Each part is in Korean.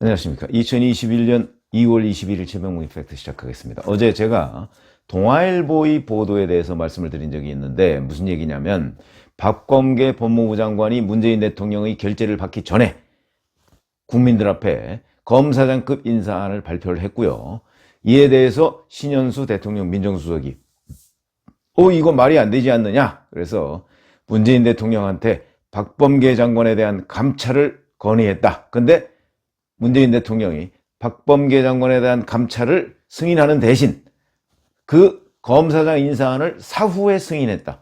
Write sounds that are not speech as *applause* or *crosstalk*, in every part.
안녕하십니까. 2021년 2월 21일 최병무 이펙트 시작하겠습니다. 어제 제가 동아일보의 보도에 대해서 말씀을 드린 적이 있는데 무슨 얘기냐면 박범계 법무부 장관이 문재인 대통령의 결재를 받기 전에 국민들 앞에 검사장급 인사안을 발표를 했고요. 이에 대해서 신현수 대통령 민정수석이 어 이거 말이 안 되지 않느냐 그래서 문재인 대통령한테 박범계 장관에 대한 감찰을 건의했다. 근데 문재인 대통령이 박범계 장관에 대한 감찰을 승인하는 대신 그 검사장 인사안을 사후에 승인했다.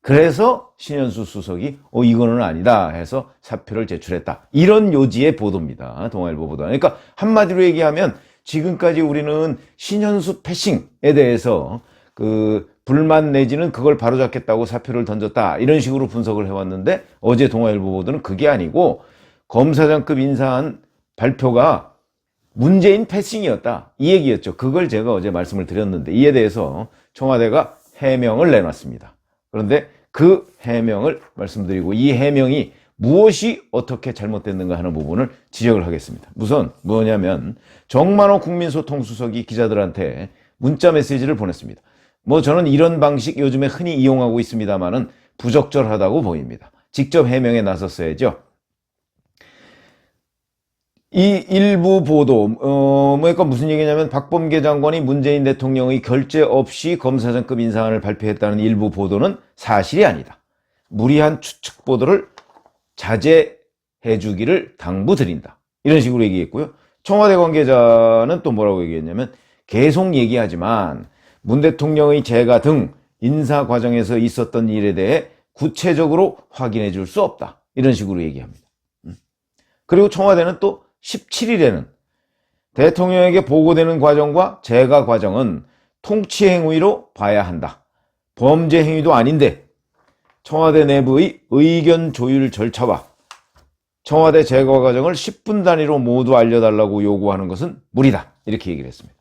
그래서 신현수 수석이 어 이거는 아니다 해서 사표를 제출했다. 이런 요지의 보도입니다. 동아일보 보도. 그러니까 한마디로 얘기하면 지금까지 우리는 신현수 패싱에 대해서 그 불만 내지는 그걸 바로잡겠다고 사표를 던졌다. 이런 식으로 분석을 해왔는데 어제 동아일보 보도는 그게 아니고 검사장급 인사안 발표가 문재인 패싱이었다. 이 얘기였죠. 그걸 제가 어제 말씀을 드렸는데 이에 대해서 청와대가 해명을 내놨습니다. 그런데 그 해명을 말씀드리고 이 해명이 무엇이 어떻게 잘못됐는가 하는 부분을 지적을 하겠습니다. 우선 뭐냐면 정만호 국민소통수석이 기자들한테 문자 메시지를 보냈습니다. 뭐 저는 이런 방식 요즘에 흔히 이용하고 있습니다만은 부적절하다고 보입니다. 직접 해명에 나섰어야죠. 이 일부 보도, 어, 뭐니까 무슨 얘기냐면 박범계 장관이 문재인 대통령의 결재 없이 검사장급 인사안을 발표했다는 일부 보도는 사실이 아니다. 무리한 추측 보도를 자제해 주기를 당부드린다. 이런 식으로 얘기했고요. 청와대 관계자는 또 뭐라고 얘기했냐면 계속 얘기하지만 문 대통령의 재가 등 인사 과정에서 있었던 일에 대해 구체적으로 확인해 줄 수 없다. 이런 식으로 얘기합니다. 음. 그리고 청와대는 또 17일에는 대통령에게 보고되는 과정과 재가 과정은 통치 행위로 봐야 한다. 범죄 행위도 아닌데 청와대 내부의 의견 조율 절차와 청와대 제거 과정을 10분 단위로 모두 알려달라고 요구하는 것은 무리다. 이렇게 얘기를 했습니다.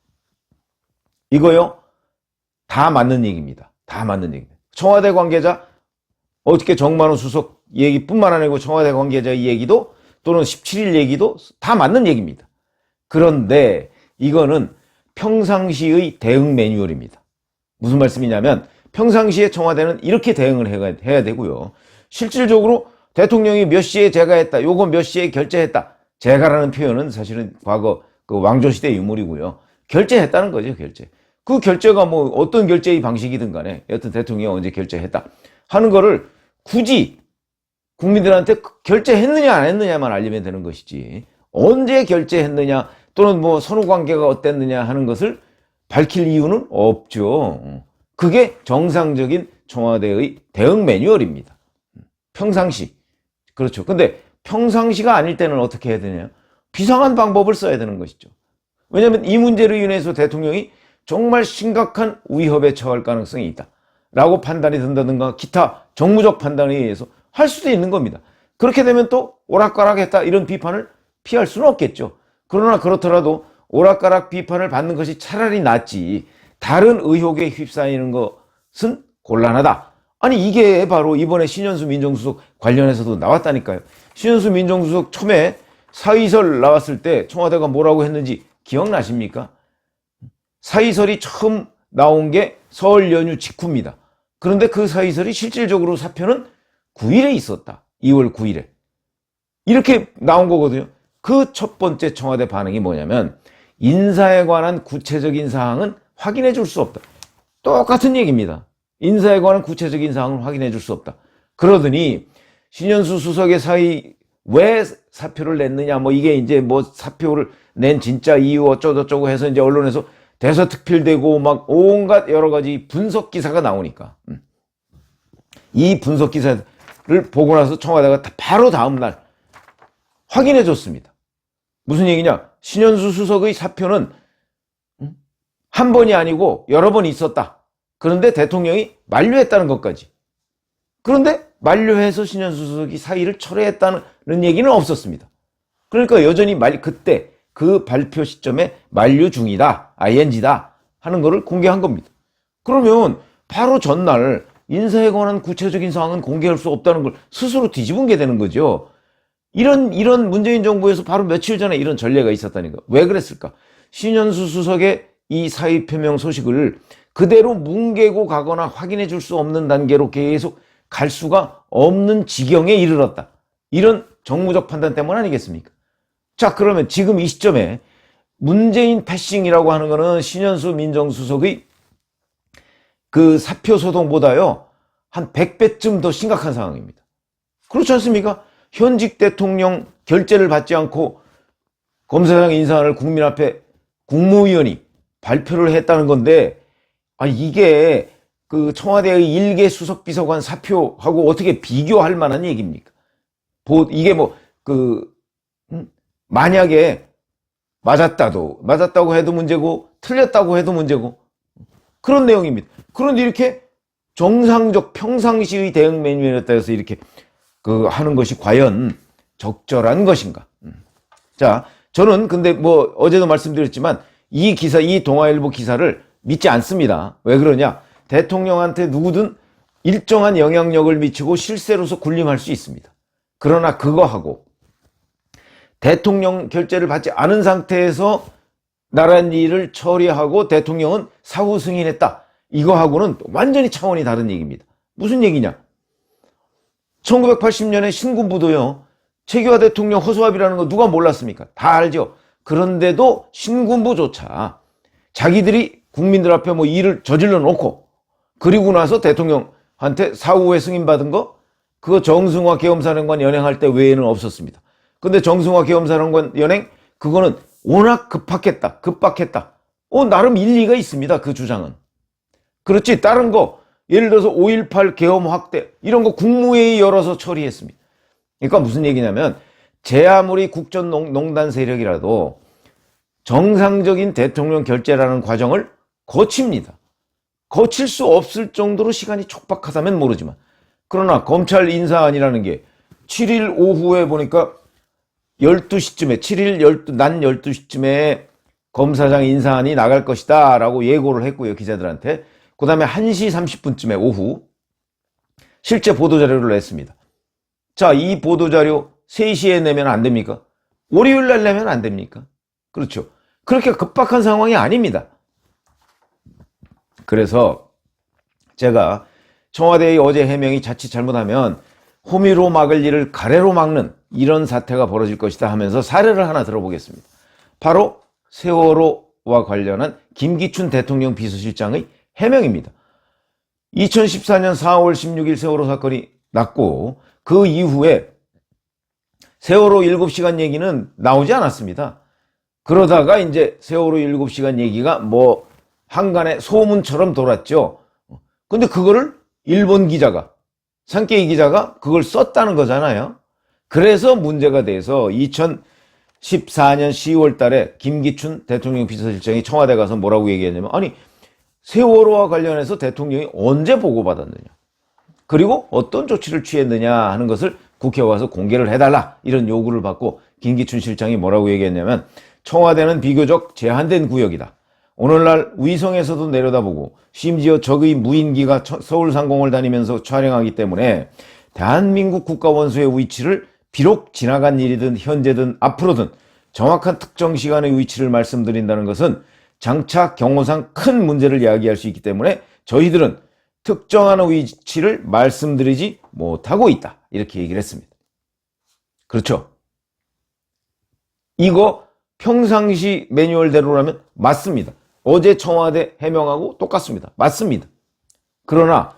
이거요, 다 맞는 얘기입니다. 다 맞는 얘기입니다. 청와대 관계자, 어떻게 정만호 수석 얘기뿐만 아니고 청와대 관계자의 얘기도 또는 17일 얘기도 다 맞는 얘기입니다. 그런데 이거는 평상시의 대응 매뉴얼입니다. 무슨 말씀이냐면 평상시에 청와대는 이렇게 대응을 해야 되고요. 실질적으로 대통령이 몇 시에 제가 했다. 요거 몇 시에 결제했다. 제가라는 표현은 사실은 과거 그 왕조시대 유물이고요. 결제했다는 거죠, 결제. 그 결제가 뭐 어떤 결제의 방식이든 간에 여튼 대통령이 언제 결제했다 하는 거를 굳이 국민들한테 결제했느냐 안 했느냐만 알리면 되는 것이지 언제 결제했느냐 또는 뭐 선후 관계가 어땠느냐 하는 것을 밝힐 이유는 없죠. 그게 정상적인 청와대의 대응 매뉴얼입니다. 평상시. 그렇죠. 근데 평상시가 아닐 때는 어떻게 해야 되냐? 비상한 방법을 써야 되는 것이죠. 왜냐하면 이 문제로 인해서 대통령이 정말 심각한 위협에 처할 가능성이 있다. 라고 판단이 든다든가 기타 정무적 판단에 의해서 할 수도 있는 겁니다. 그렇게 되면 또 오락가락했다 이런 비판을 피할 수는 없겠죠. 그러나 그렇더라도 오락가락 비판을 받는 것이 차라리 낫지 다른 의혹에 휩싸이는 것은 곤란하다. 아니 이게 바로 이번에 신현수 민정수석 관련해서도 나왔다니까요. 신현수 민정수석 처음에 사의설 나왔을 때 청와대가 뭐라고 했는지 기억나십니까? 사의설이 처음 나온 게설 연휴 직후입니다. 그런데 그 사의설이 실질적으로 사표는 9일에 있었다. 2월 9일에. 이렇게 나온 거거든요. 그 첫 번째 청와대 반응이 뭐냐면 인사에 관한 구체적인 사항은 확인해 줄 수 없다. 똑같은 얘기입니다. 인사에 관한 구체적인 사항을 확인해 줄 수 없다. 그러더니 신현수 수석의 사의 왜 사표를 냈느냐 뭐 이게 이제 뭐 사표를 낸 진짜 이유 어쩌고저쩌고 해서 이제 언론에서 대서특필되고 막 온갖 여러 가지 분석 기사가 나오니까 음. 이 분석 기사 를 보고 나서 청와대가 바로 다음 날 확인해 줬습니다. 무슨 얘기냐? 신현수 수석의 사표는 음, 한 번이 아니고 여러 번 있었다. 그런데 대통령이 만류했다는 것까지. 그런데 만류해서 신현수 수석이 사의를 철회했다는 얘기는 없었습니다. 그러니까 여전히 말, 그때 그 발표 시점에 만류 중이다, ing다 하는 것을 공개한 겁니다. 그러면 바로 전날 인사에 관한 구체적인 사항은 공개할 수 없다는 걸 스스로 뒤집은 게 되는 거죠. 이런 이런 문재인 정부에서 바로 며칠 전에 이런 전례가 있었다니까. 왜 그랬을까? 신현수 수석의 이 사의 표명 소식을 그대로 뭉개고 가거나 확인해 줄 수 없는 단계로 계속 갈 수가 없는 지경에 이르렀다. 이런 정무적 판단 때문 아니겠습니까? 자, 그러면 지금 이 시점에 문재인 패싱이라고 하는 거는 신현수 민정수석의 그 사표 소동보다요, 한 100배쯤 더 심각한 상황입니다. 그렇지 않습니까? 현직 대통령 결재를 받지 않고 검사장 인사를 국민 앞에 국무위원이 발표를 했다는 건데, 아 이게 그 청와대의 일개 수석 비서관 사표하고 어떻게 비교할 만한 얘기입니까? 보, 이게 뭐, 그, 음? 만약에 맞았다도, 맞았다고 해도 문제고, 틀렸다고 해도 문제고, 그런 내용입니다. 그런데 이렇게 정상적 평상시의 대응 매뉴얼에 따라서 이렇게 그 하는 것이 과연 적절한 것인가? 음. 자, 저는 근데 뭐 어제도 말씀드렸지만 이 기사, 이 동아일보 기사를 믿지 않습니다. 왜 그러냐? 대통령한테 누구든 일정한 영향력을 미치고 실세로서 군림할 수 있습니다. 그러나 그거하고 대통령 결재를 받지 않은 상태에서 나란 일을 처리하고 대통령은 사후 승인했다. 이거하고는 완전히 차원이 다른 얘기입니다. 무슨 얘기냐? 1980년에 신군부도요. 최규하 대통령 허수아비라는 거 누가 몰랐습니까? 다 알죠. 그런데도 신군부조차 자기들이 국민들 앞에 뭐 일을 저질러 놓고 그리고 나서 대통령한테 사후에 승인받은 거 그거 정승화 계엄사령관 연행할 때 외에는 없었습니다. 근데 정승화 계엄사령관 연행 그거는 워낙 급박했다. 급박했다. 어 나름 일리가 있습니다. 그 주장은. 그렇지 다른 거 예를 들어서 5.18 계엄 확대 이런 거 국무회의 열어서 처리했습니다. 그러니까 무슨 얘기냐면 제 아무리 국전농단 세력이라도 정상적인 대통령 결재라는 과정을 거칩니다. 거칠 수 없을 정도로 시간이 촉박하다면 모르지만 그러나 검찰 인사안이라는 게 7일 오후에 보니까 12시쯤에 7일 12, 난 12시쯤에 검사장 인사안이 나갈 것이다 라고 예고를 했고요 기자들한테 그 다음에 1시 30분쯤에 오후 실제 보도자료를 냈습니다. 자, 이 보도자료 3시에 내면 안 됩니까? 월요일 날 내면 안 됩니까? 그렇죠. 그렇게 급박한 상황이 아닙니다. 그래서 제가 청와대의 어제 해명이 자칫 잘못하면 호미로 막을 일을 가래로 막는 이런 사태가 벌어질 것이다 하면서 사례를 하나 들어보겠습니다. 바로 세월호와 관련한 김기춘 대통령 비서실장의 해명입니다. 2014년 4월 16일 세월호 사건이 났고 그 이후에 세월호 7시간 얘기는 나오지 않았습니다. 그러다가 이제 세월호 7시간 얘기가 뭐 한간에 소문처럼 돌았죠. 근데 그거를 일본 기자가 산케이 기자가 그걸 썼다는 거잖아요. 그래서 문제가 돼서 2014년 10월 달에 김기춘 대통령 비서실장이 청와대 가서 뭐라고 얘기했냐면 아니 세월호와 관련해서 대통령이 언제 보고받았느냐 그리고 어떤 조치를 취했느냐 하는 것을 국회에 와서 공개를 해달라 이런 요구를 받고 김기춘 실장이 뭐라고 얘기했냐면 청와대는 비교적 제한된 구역이다. 오늘날 위성에서도 내려다보고 심지어 적의 무인기가 서울 상공을 다니면서 촬영하기 때문에 대한민국 국가원수의 위치를 비록 지나간 일이든 현재든 앞으로든 정확한 특정 시간의 위치를 말씀드린다는 것은 장차 경호상 큰 문제를 야기할 수 있기 때문에 저희들은 특정한 위치를 말씀드리지 못하고 있다. 이렇게 얘기를 했습니다. 그렇죠? 이거 평상시 매뉴얼대로라면 맞습니다. 어제 청와대 해명하고 똑같습니다. 맞습니다. 그러나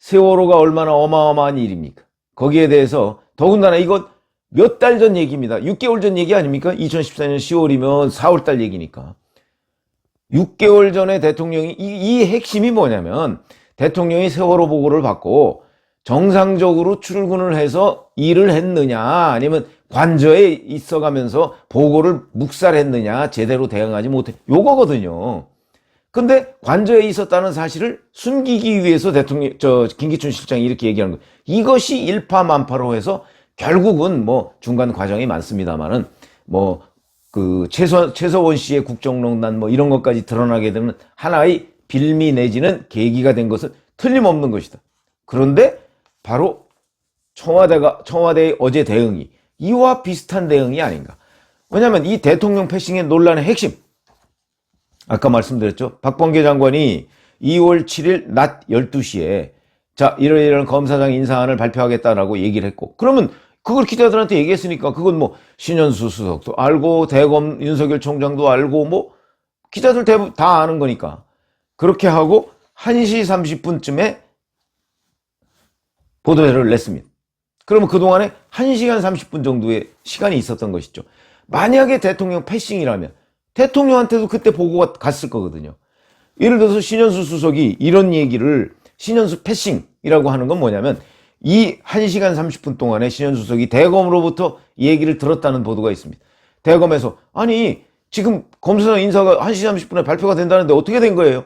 세월호가 얼마나 어마어마한 일입니까? 거기에 대해서 더군다나 이건 몇 달 전 얘기입니다. 6개월 전 얘기 아닙니까? 2014년 10월이면 4월 달 얘기니까. 6개월 전에 대통령이 이, 이 핵심이 뭐냐면 대통령이 세월호 보고를 받고 정상적으로 출근을 해서 일을 했느냐 아니면 관저에 있어가면서 보고를 묵살했느냐 제대로 대응하지 못해 요거거든요. 근데 관저에 있었다는 사실을 숨기기 위해서 대통령 저 김기춘 실장이 이렇게 얘기하는 거예요. 이것이 일파만파로 해서 결국은 뭐 중간 과정이 많습니다만은 뭐 그 최서 최서원 씨의 국정농단 뭐 이런 것까지 드러나게 되는 하나의 빌미 내지는 계기가 된 것은 틀림없는 것이다. 그런데 바로 청와대가 청와대의 어제 대응이 이와 비슷한 대응이 아닌가. 왜냐하면 이 대통령 패싱의 논란의 핵심. 아까 말씀드렸죠. 박범계 장관이 2월 7일 낮 12시에 자, 이러이러한 검사장 인사안을 발표하겠다라고 얘기를 했고, 그러면 그걸 기자들한테 얘기했으니까 그건 뭐 신현수 수석도 알고, 대검 윤석열 총장도 알고, 뭐 기자들 대부분 다 아는 거니까. 그렇게 하고 1시 30분쯤에 보도회를 냈습니다. 그러면 그동안에 1시간 30분 정도의 시간이 있었던 것이죠. 만약에 대통령 패싱이라면 대통령한테도 그때 보고가 갔을 거거든요. 예를 들어서 신현수 수석이 이런 얘기를 신현수 패싱이라고 하는 건 뭐냐면 이 1시간 30분 동안에 신현수 수석이 대검으로부터 얘기를 들었다는 보도가 있습니다. 대검에서 아니 지금 검사장 인사가 1시 30분에 발표가 된다는데 어떻게 된 거예요?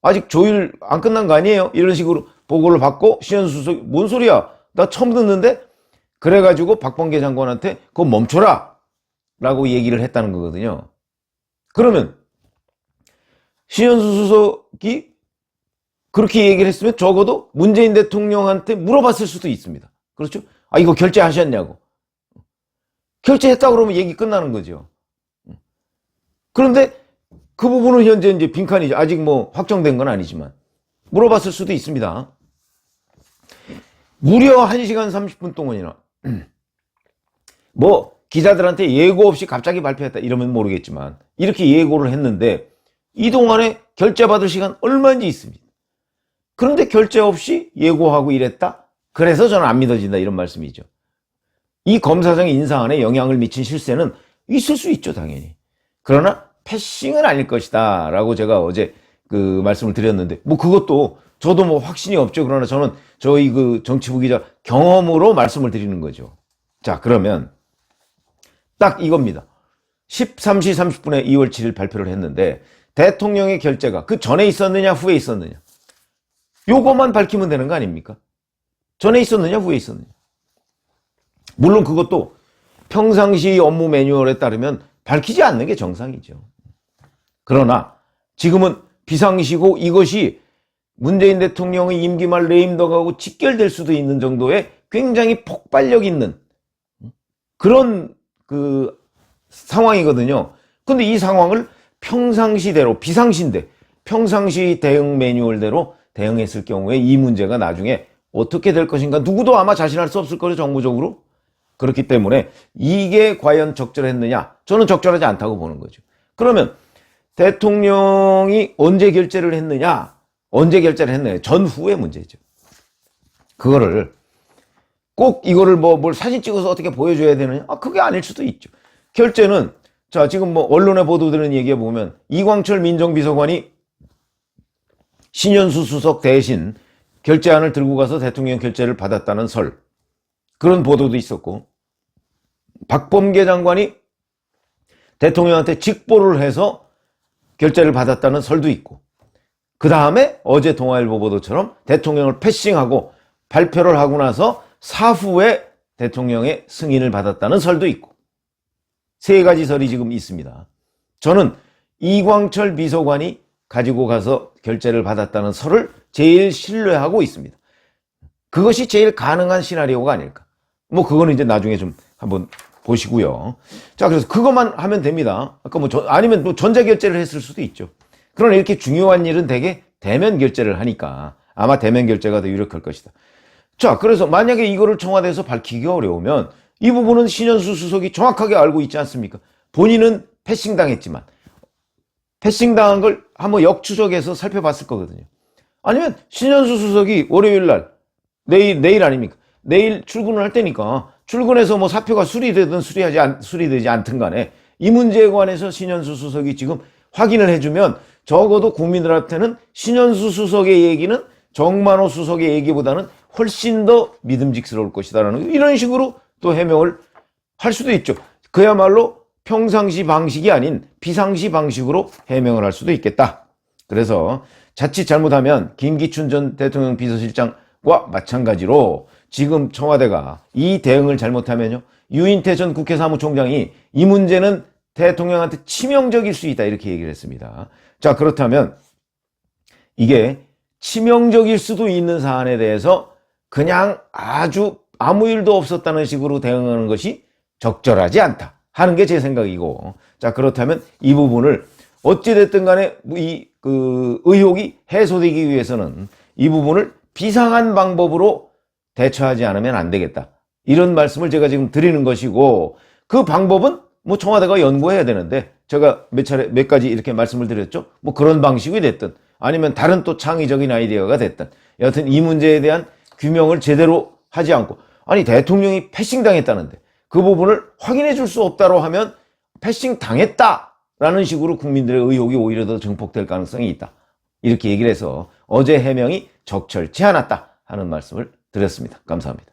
아직 조율 안 끝난 거 아니에요? 이런 식으로 보고를 받고 신현수 수석이 뭔 소리야? 나 처음 듣는데? 그래가지고 박범계 장관한테 그거 멈춰라! 라고 얘기를 했다는 거거든요. 그러면 신현수 수석이 그렇게 얘기를 했으면 적어도 문재인 대통령한테 물어봤을 수도 있습니다. 그렇죠? 아, 이거 결제하셨냐고. 결제했다 그러면 얘기 끝나는 거죠. 그런데 그 부분은 현재 이제 빈칸이죠. 아직 뭐 확정된 건 아니지만. 물어봤을 수도 있습니다. 무려 1시간 30분 동안이나. *clears throat* 뭐, 기자들한테 예고 없이 갑자기 발표했다 이러면 모르겠지만, 이렇게 예고를 했는데, 이 동안에 결제받을 시간 얼마인지 있습니다. 그런데 결제 없이 예고하고 이랬다? 그래서 저는 안 믿어진다 이런 말씀이죠. 이 검사장 인사안에 영향을 미친 실세는 있을 수 있죠, 당연히. 그러나 패싱은 아닐 것이다. 라고 제가 어제 그 말씀을 드렸는데, 뭐 그것도 저도 뭐 확신이 없죠. 그러나 저는 저희 그 정치부 기자 경험으로 말씀을 드리는 거죠. 자, 그러면 딱 이겁니다. 13시 30분에 2월 7일 발표를 했는데, 대통령의 결재가 그 전에 있었느냐, 후에 있었느냐. 요것만 밝히면 되는 거 아닙니까? 전에 있었느냐, 후에 있었느냐. 물론 그것도 평상시 업무 매뉴얼에 따르면 밝히지 않는 게 정상이죠. 그러나 지금은 비상시고 이것이 문재인 대통령의 임기 말 레임덕하고 직결될 수도 있는 정도의 굉장히 폭발력 있는 그런 그 상황이거든요. 근데 이 상황을 평상시대로 비상시인데 평상시 대응 매뉴얼대로 대응했을 경우에 이 문제가 나중에 어떻게 될 것인가 누구도 아마 자신할 수 없을 거예요 정부적으로. 그렇기 때문에 이게 과연 적절했느냐? 저는 적절하지 않다고 보는 거죠. 그러면 대통령이 언제 결재를 했느냐? 언제 결재를 했느냐? 전후의 문제죠. 그거를 꼭 이거를 뭐 뭘 사진 찍어서 어떻게 보여줘야 되느냐? 아 그게 아닐 수도 있죠. 결재는 자 지금 뭐 언론에 보도되는 얘기에 보면 이광철 민정비서관이 신현수 수석 대신 결제안을 들고 가서 대통령 결재를 받았다는 설 그런 보도도 있었고 박범계 장관이 대통령한테 직보를 해서 결재를 받았다는 설도 있고 그 다음에 어제 동아일보 보도처럼 대통령을 패싱하고 발표를 하고 나서 사후에 대통령의 승인을 받았다는 설도 있고 세 가지 설이 지금 있습니다. 저는 이광철 비서관이 가지고 가서 결재를 받았다는 설을 제일 신뢰하고 있습니다. 그것이 제일 가능한 시나리오가 아닐까. 뭐 그거는 이제 나중에 좀 한번 보시고요. 자, 그래서 그것만 하면 됩니다. 아까 뭐 저, 아니면 뭐 전자 결제를 했을 수도 있죠. 그러나 이렇게 중요한 일은 대개 대면 결제를 하니까 아마 대면 결제가 더 유력할 것이다. 자, 그래서 만약에 이거를 청와대에서 밝히기 어려우면 이 부분은 신현수 수석이 정확하게 알고 있지 않습니까? 본인은 패싱 당했지만 패싱 당한 걸 한번 역추적해서 살펴봤을 거거든요. 아니면 신현수 수석이 월요일 날 내일 내일 아닙니까? 내일 출근을 할 때니까 출근해서 뭐 사표가 수리되든 수리하지 않, 수리되지 않든 간에 이 문제에 관해서 신현수 수석이 지금 확인을 해주면 적어도 국민들한테는 신현수 수석의 얘기는 정만호 수석의 얘기보다는 훨씬 더 믿음직스러울 것이다라는 이런 식으로 또 해명을 할 수도 있죠. 그야말로 평상시 방식이 아닌 비상시 방식으로 해명을 할 수도 있겠다. 그래서 자칫 잘못하면 김기춘 전 대통령 비서실장과 마찬가지로 지금 청와대가 이 대응을 잘못하면요. 유인태 전 국회 사무총장이 이 문제는 대통령한테 치명적일 수 있다 이렇게 얘기를 했습니다. 자 그렇다면 이게 치명적일 수도 있는 사안에 대해서 그냥 아주 아무 일도 없었다는 식으로 대응하는 것이 적절하지 않다 하는 게 제 생각이고 자 그렇다면 이 부분을 어찌됐든 간에 이 그 의혹이 해소되기 위해서는 이 부분을 비상한 방법으로 대처하지 않으면 안 되겠다. 이런 말씀을 제가 지금 드리는 것이고 그 방법은 뭐 청와대가 연구해야 되는데 제가 몇 차례 몇 가지 이렇게 말씀을 드렸죠. 뭐 그런 방식이 됐든 아니면 다른 또 창의적인 아이디어가 됐든 여하튼 이 문제에 대한 규명을 제대로 하지 않고 아니 대통령이 패싱 당했다는데 그 부분을 확인해 줄 수 없다로 하면 패싱 당했다라는 식으로 국민들의 의혹이 오히려 더 증폭될 가능성이 있다. 이렇게 얘기를 해서 어제 해명이 적절치 않았다 하는 말씀을 드렸습니다. 감사합니다.